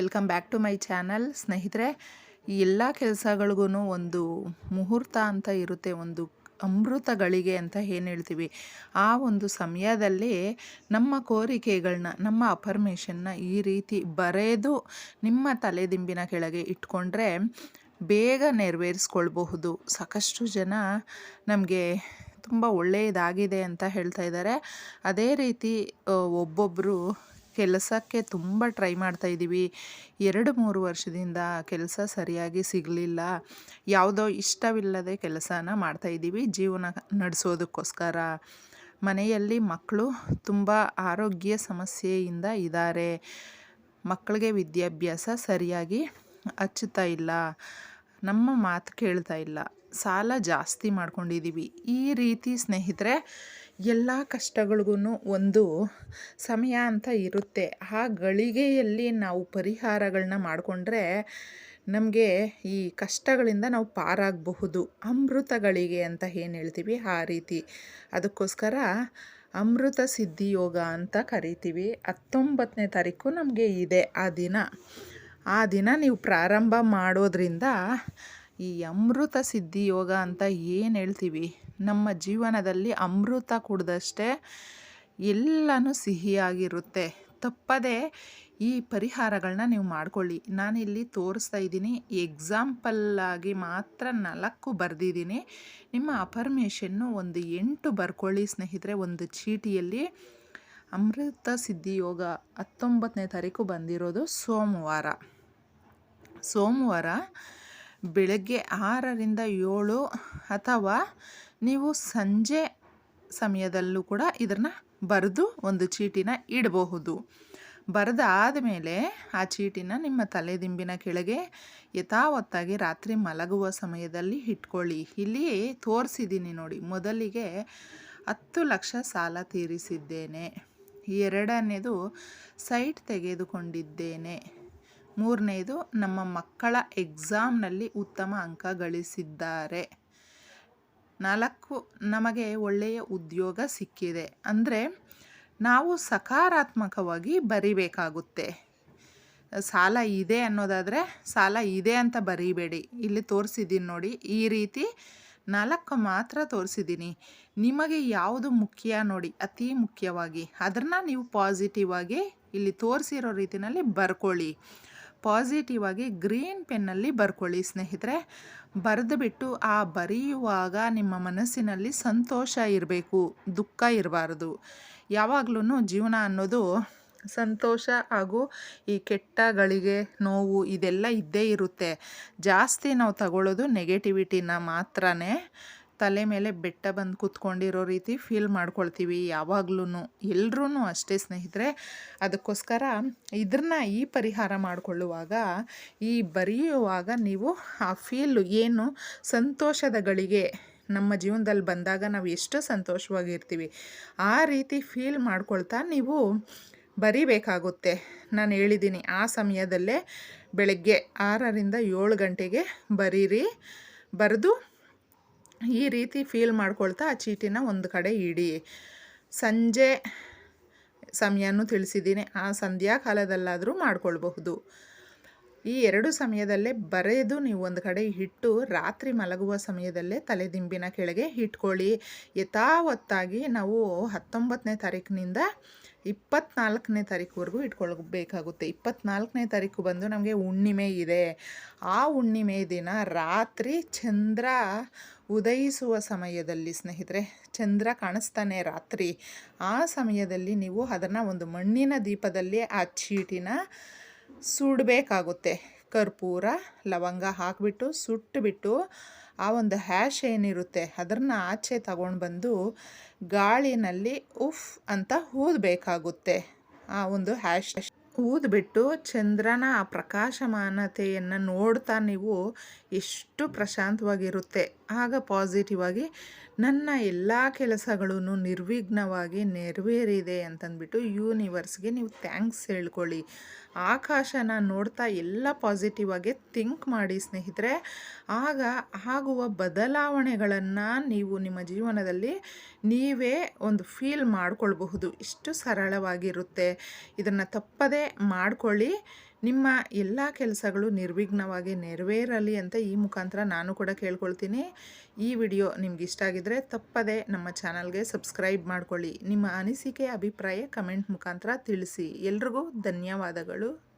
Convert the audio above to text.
Welcome back to my channel. ಸ್ನೇಹಿತರೆ, ಈ ಎಲ್ಲ ಕೆಲಸಗಳಿಗೂ ಒಂದು ಮುಹೂರ್ತ ಅಂತ ಇರುತ್ತೆ, ಒಂದು ಅಮೃತ ಗಳಿಗೆ ಅಂತ ಏನು ಹೇಳ್ತೀವಿ. ಆ ಒಂದು ಸಮಯದಲ್ಲಿ ನಮ್ಮ ಕೋರಿಕೆಗಳನ್ನ ನಮ್ಮ ಅಫರ್ಮೇಷನ್ನ ಈ ರೀತಿ ಬರೆದು ನಿಮ್ಮ ತಲೆದಿಂಬಿನ ಕೆಳಗೆ ಇಟ್ಕೊಂಡ್ರೆ ಬೇಗ ನೆರವೇರಿಸ್ಕೊಳ್ಬಹುದು. ಸಾಕಷ್ಟು ಜನ ನಮಗೆ ತುಂಬ ಒಳ್ಳೆಯದಾಗಿದೆ ಅಂತ ಹೇಳ್ತಾ ಇದ್ದಾರೆ. ಅದೇ ರೀತಿ ಒಬ್ಬೊಬ್ಬರು ಕೆಲಸಕ್ಕೆ ತುಂಬ ಟ್ರೈ ಮಾಡ್ತಾ ಇದ್ದೀವಿ. ಎರಡು, ಮೂರು ವರ್ಷದಿಂದ ಕೆಲಸ ಸರಿಯಾಗಿ ಸಿಗಲಿಲ್ಲ. ಯಾವುದೋ ಇಷ್ಟವಿಲ್ಲದೆ ಕೆಲಸನ ಮಾಡ್ತಾ ಇದ್ದೀವಿ. ಜೀವನ ನಡೆಸೋದಕ್ಕೋಸ್ಕರ. ಮನೆಯಲ್ಲಿ ಮಕ್ಕಳು ತುಂಬ ಆರೋಗ್ಯ ಸಮಸ್ಯೆಯಿಂದ ಇದ್ದಾರೆ. ಮಕ್ಕಳಿಗೆ ವಿದ್ಯಾಭ್ಯಾಸ ಸರಿಯಾಗಿ ಹಚ್ಚುತ್ತಾ ಇಲ್ಲ. ನಮ್ಮ ಮಾತು ಕೇಳ್ತಾ ಇಲ್ಲ. ಸಾಲ ಜಾಸ್ತಿ ಮಾಡ್ಕೊಂಡಿದ್ದೀವಿ. ಈ ರೀತಿ ಸ್ನೇಹಿತರೆ ಎಲ್ಲ ಕಷ್ಟಗಳಿಗೂ ಒಂದು ಸಮಯ ಅಂತ ಇರುತ್ತೆ. ಆ ಗಳಿಗೆಯಲ್ಲಿ ನಾವು ಪರಿಹಾರಗಳನ್ನ ಮಾಡಿಕೊಂಡ್ರೆ ನಮಗೆ ಈ ಕಷ್ಟಗಳಿಂದ ನಾವು ಪಾರಾಗಬಹುದು. ಅಮೃತಗಳಿಗೆ ಅಂತ ಏನು ಹೇಳ್ತೀವಿ? ಆ ರೀತಿ. ಅದಕ್ಕೋಸ್ಕರ ಅಮೃತ ಸಿದ್ಧಿ ಯೋಗ ಅಂತ ಕರಿತೀವಿ. ಹತ್ತೊಂಬತ್ತನೇ ತಾರೀಕು ನಮಗೆ ಇದೆ ಆ ದಿನ. ಆ ದಿನ ನೀವು ಪ್ರಾರಂಭ ಮಾಡೋದ್ರಿಂದ ಈ ಅಮೃತ ಸಿದ್ಧಿ ಯೋಗ ಅಂತ ಏನು ಹೇಳ್ತೀವಿ? ನಮ್ಮ ಜೀವನದಲ್ಲಿ ಅಮೃತ ಕುಡ್ದಷ್ಟೇ ಎಲ್ಲನೂ ಸಿಹಿಯಾಗಿರುತ್ತೆ. ತಪ್ಪದೆ ಈ ಪರಿಹಾರಗಳನ್ನ ನೀವು ಮಾಡ್ಕೊಳ್ಳಿ. ನಾನಿಲ್ಲಿ ತೋರಿಸ್ತಾ ಇದ್ದೀನಿ. ಎಕ್ಸಾಂಪಲ್ಲಾಗಿ ಮಾತ್ರ ನಾಲ್ಕು ಬರೆದಿದ್ದೀನಿ. ನಿಮ್ಮ ಅಪರ್ಮೇಷನ್ನು ಒಂದು ಎಂಟು ಬರ್ಕೊಳ್ಳಿ ಸ್ನೇಹಿತರೆ. ಒಂದು ಚೀಟಿಯಲ್ಲಿ ಅಮೃತ ಸಿದ್ಧಿ ಯೋಗ ಹತ್ತೊಂಬತ್ತನೇ ತಾರೀಕು ಬಂದಿರೋದು ಸೋಮವಾರ. ಸೋಮವಾರ ಬೆಳಗ್ಗೆ ಆರರಿಂದ ಏಳು ಅಥವಾ ನೀವು ಸಂಜೆ ಸಮಯದಲ್ಲೂ ಕೂಡ ಇದನ್ನು ಬರೆದು ಒಂದು ಚೀಟಿನ ಇಡಬಹುದು. ಬರೆದಾದ ಮೇಲೆ ಆ ಚೀಟಿನ ನಿಮ್ಮ ತಲೆದಿಂಬಿನ ಕೆಳಗೆ ಯಥಾವತ್ತಾಗಿ ರಾತ್ರಿ ಮಲಗುವ ಸಮಯದಲ್ಲಿ ಇಟ್ಕೊಳ್ಳಿ. ಇಲ್ಲಿ ತೋರಿಸಿದ್ದೀನಿ ನೋಡಿ, ಮೊದಲಿಗೆ ಹತ್ತು ಲಕ್ಷ ಸಾಲ ತೀರಿಸಿದ್ದೇನೆ. ಎರಡನೇದು, ಸೈಟ್ ತೆಗೆದುಕೊಂಡಿದ್ದೇನೆ. ಮೂರನೇದು, ನಮ್ಮ ಮಕ್ಕಳ ಎಕ್ಸಾಮ್ನಲ್ಲಿ ಉತ್ತಮ ಅಂಕ ಗಳಿಸಿದ್ದಾರೆ. ನಾಲ್ಕು ನಮಗೆ ಒಳ್ಳೆಯ ಉದ್ಯೋಗ ಸಿಕ್ಕಿದೆ. ಅಂದರೆ ನಾವು ಸಕಾರಾತ್ಮಕವಾಗಿ ಬರಿಬೇಕಾಗುತ್ತೆ. ಸಾಲ ಇದೆ ಅನ್ನೋದಾದರೆ ಸಾಲ ಇದೆ ಅಂತ ಬರೀಬೇಡಿ. ಇಲ್ಲಿ ತೋರಿಸಿದ್ದೀನಿ ನೋಡಿ, ಈ ರೀತಿ ನಾಲ್ಕು ಮಾತ್ರ ತೋರಿಸಿದ್ದೀನಿ ನಿಮಗೆ ಯಾವುದು ಮುಖ್ಯ ನೋಡಿ, ಅತಿ ಮುಖ್ಯವಾಗಿ. ಅದನ್ನು ನೀವು ಪಾಸಿಟಿವ್ ಆಗಿ ಇಲ್ಲಿ ತೋರಿಸಿರೋ ರೀತಿಯಲ್ಲಿ ಬರ್ಕೊಳ್ಳಿ. ಪಾಸಿಟಿವ್ ಆಗಿ ಗ್ರೀನ್ ಪೆನ್ನಲ್ಲಿ ಬರ್ಕೊಳ್ಳಿ ಸ್ನೇಹಿತರೆ. ಬರೆದು ಬಿಟ್ಟು ಆ ಬರೆಯುವಾಗ ನಿಮ್ಮ ಮನಸ್ಸಿನಲ್ಲಿ ಸಂತೋಷ ಇರಬೇಕು, ದುಃಖ ಇರಬಾರ್ದು. ಯಾವಾಗಲೂ ಜೀವನ ಅನ್ನೋದು ಸಂತೋಷ ಹಾಗೂ ಈ ಕೆಟ್ಟಗಳಿಗೆ ನೋವು ಇದೆಲ್ಲ ಇದ್ದೇ ಇರುತ್ತೆ. ಜಾಸ್ತಿ ನಾವು ತಗೊಳ್ಳೋದು ನೆಗೆಟಿವಿಟಿನ ಮಾತ್ರನೇ. ತಲೆ ಮೇಲೆ ಬೆಟ್ಟ ಬಂದು ಕೂತ್ಕೊಂಡಿರೋ ರೀತಿ ಫೀಲ್ ಮಾಡ್ಕೊಳ್ತೀವಿ ಯಾವಾಗ್ಲೂ ಎಲ್ಲರೂ ಅಷ್ಟೇ ಸ್ನೇಹಿತರೆ, ಅದಕ್ಕೋಸ್ಕರ ಇದನ್ನ ಈ ಪರಿಹಾರ ಮಾಡಿಕೊಳ್ಳುವಾಗ, ಈ ಬರೆಯುವಾಗ ನೀವು ಆ ಫೀಲು ಏನು ಸಂತೋಷದ ಗಳಿಗೆ, ನಮ್ಮ ಜೀವನದಲ್ಲಿ ಬಂದಾಗ ನಾವು ಎಷ್ಟು ಸಂತೋಷವಾಗಿರ್ತೀವಿ. ಆ ರೀತಿ ಫೀಲ್ ಮಾಡ್ಕೊಳ್ತಾ ನೀವು ಬರಿಬೇಕಾಗುತ್ತೆ. ನಾನು ಹೇಳಿದ್ದೀನಿ ಆ ಸಮಯದಲ್ಲೇ ಬೆಳಗ್ಗೆ ಆರರಿಂದ ಏಳು ಗಂಟೆಗೆ ಬರೀರಿ. ಬರೆದು ಈ ರೀತಿ ಫೀಲ್ ಮಾಡ್ಕೊಳ್ತಾ ಆ ಚೀಟಿನ ಒಂದು ಕಡೆ ಇಡಿ. ಸಂಜೆ ಸಮಯನೂ ತಿಳಿಸಿದ್ದೀನಿ. ಆ ಸಂಧ್ಯಾ ಕಾಲದಲ್ಲಾದರೂ ಮಾಡ್ಕೊಳ್ಬಹುದು. ಈ ಎರಡು ಸಮಯದಲ್ಲೇ ಬರೆದು ನೀವು ಒಂದು ಕಡೆ ಇಟ್ಟು ರಾತ್ರಿ ಮಲಗುವ ಸಮಯದಲ್ಲೇ ತಲೆದಿಂಬಿನ ಕೆಳಗೆ ಇಟ್ಕೊಳ್ಳಿ. ಯಥಾವತ್ತಾಗಿ ನಾವು ಹತ್ತೊಂಬತ್ತನೇ ತಾರೀಕಿನಿಂದ ಇಪ್ಪತ್ನಾಲ್ಕನೇ ತಾರೀಕುವರೆಗೂ ಇಟ್ಕೊಳ್ಬೇಕಾಗುತ್ತೆ. ಇಪ್ಪತ್ನಾಲ್ಕನೇ ತಾರೀಕು ಬಂದು ನಮಗೆ ಹುಣ್ಣಿಮೆ ಇದೆ. ಆ ಹುಣ್ಣಿಮೆ ದಿನ ರಾತ್ರಿ ಚಂದ್ರ ಉದಯಿಸುವ ಸಮಯದಲ್ಲಿ ಸ್ನೇಹಿತರೆ, ಚಂದ್ರ ಕಾಣಿಸ್ತಾನೆ ರಾತ್ರಿ. ಆ ಸಮಯದಲ್ಲಿ ನೀವು ಅದನ್ನು ಒಂದು ಮಣ್ಣಿನ ದೀಪದಲ್ಲಿ ಆ ಚೀಟಿನ ಸುಡಬೇಕಾಗುತ್ತೆ. ಕರ್ಪೂರ, ಲವಂಗ ಹಾಕಿಬಿಟ್ಟು ಸುಟ್ಟುಬಿಟ್ಟು ಆ ಒಂದು ಹ್ಯಾಶ್ ಏನಿರುತ್ತೆ ಅದನ್ನು ಆಚೆ ತಗೊಂಡು ಬಂದು ಗಾಳಿನಲ್ಲಿ ಉಫ್ ಅಂತ ಊದಬೇಕಾಗುತ್ತೆ ಆ ಒಂದು ಹ್ಯಾಶ್ ಊದ್ಬಿಟ್ಟು ಚಂದ್ರನ ಆ ಪ್ರಕಾಶಮಾನತೆಯನ್ನು ನೋಡ್ತಾ ನೀವು ಎಷ್ಟು ಪ್ರಶಾಂತವಾಗಿರುತ್ತೆ. ಆಗ ಪಾಸಿಟಿವ್ ಆಗಿ ನನ್ನ ಎಲ್ಲ ಕೆಲಸಗಳೂ ನಿರ್ವಿಘ್ನವಾಗಿ ನೆರವೇರಿದೆ ಅಂತಂದ್ಬಿಟ್ಟು ಯೂನಿವರ್ಸ್ಗೆ ನೀವು ಥ್ಯಾಂಕ್ಸ್ ಹೇಳ್ಕೊಳ್ಳಿ. ಆಕಾಶನ ನೋಡ್ತಾ ಎಲ್ಲ ಪಾಸಿಟಿವ್ ಆಗಿ ಥಿಂಕ್ ಮಾಡಿ ಸ್ನೇಹಿತರೆ. ಆಗ ಆಗುವ ಬದಲಾವಣೆಗಳನ್ನು ನೀವು ನಿಮ್ಮ ಜೀವನದಲ್ಲಿ ನೀವೇ ಒಂದು ಫೀಲ್ ಮಾಡಿಕೊಳ್ಬಹುದು. ಇಷ್ಟು ಸರಳವಾಗಿರುತ್ತೆ. ಇದನ್ನು ತಪ್ಪದೇ ಮಾಡಿಕೊಳ್ಳಿ. ನಿಮ್ಮ ಎಲ್ಲ ಕೆಲಸಗಳು ನಿರ್ವಿಘ್ನವಾಗಿ ನೆರವೇರಲಿ ಅಂತ ಈ ಮುಖಾಂತರ ನಾನು ಕೂಡ ಕೇಳ್ಕೊಳ್ತೀನಿ. ಈ ವಿಡಿಯೋ ನಿಮ್ಗೆ ಇಷ್ಟ ಆಗಿದ್ರೆ ತಪ್ಪದೆ ನಮ್ಮ ಚಾನಲ್ಗೆ ಸಬ್ಸ್ಕ್ರೈಬ್ ಮಾಡಿಕೊಳ್ಳಿ. ನಿಮ್ಮ ಅನಿಸಿಕೆ, ಅಭಿಪ್ರಾಯ ಕಮೆಂಟ್ ಮುಖಾಂತರ ತಿಳಿಸಿ. ಎಲ್ರಿಗೂ ಧನ್ಯವಾದಗಳು.